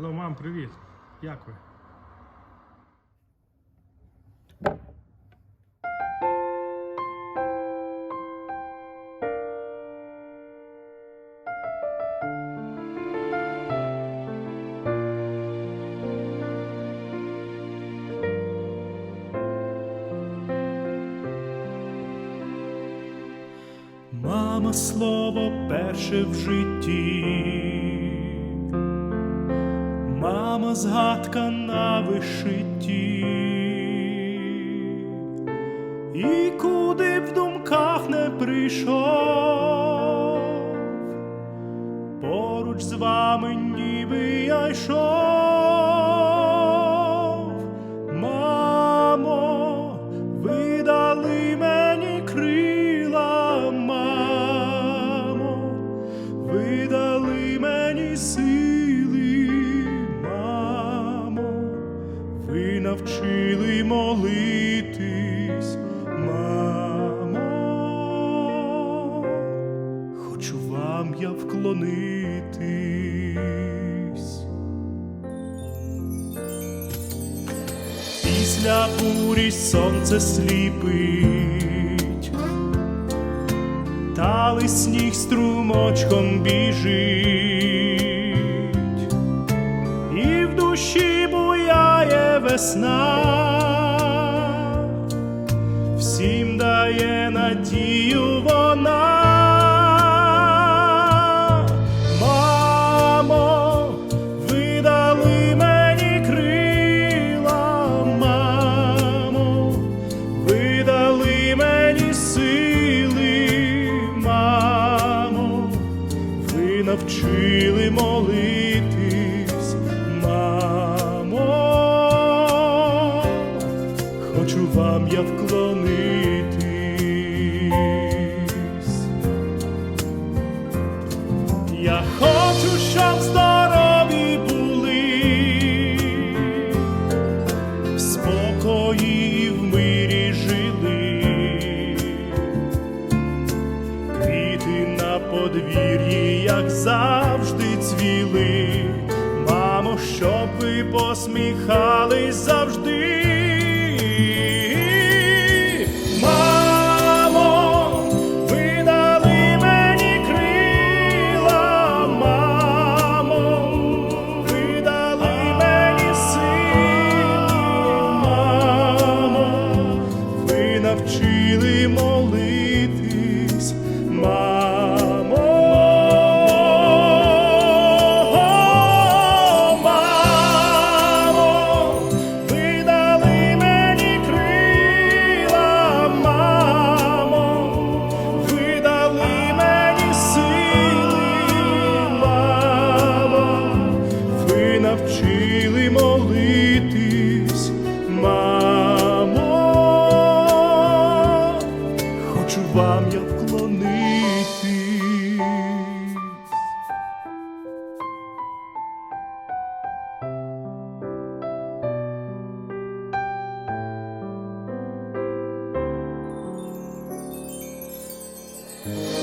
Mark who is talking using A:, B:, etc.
A: Алло, мам, привіт. Як ви?
B: Мама слово перше в житті, мама згадка на вишитті, і куди в думках не прийшов, поруч з вами ніби я йшов. Навчили молитись, мамо, хочу вам я вклонитись. Після бурі сонце сліпить, Талий сніг струмочком біжить, і в душі весна, всім дає надію вона. Ви дали мені крила, ви дали мені сили, мамо, ви навчили молитись, я вклонитись. Я хочу, щоб здорові були, в спокої і в мирі жили, квіти на подвір'ї, як завжди цвіли. Мамо, щоб ви посміхались за вам я вклонитись. Thank you.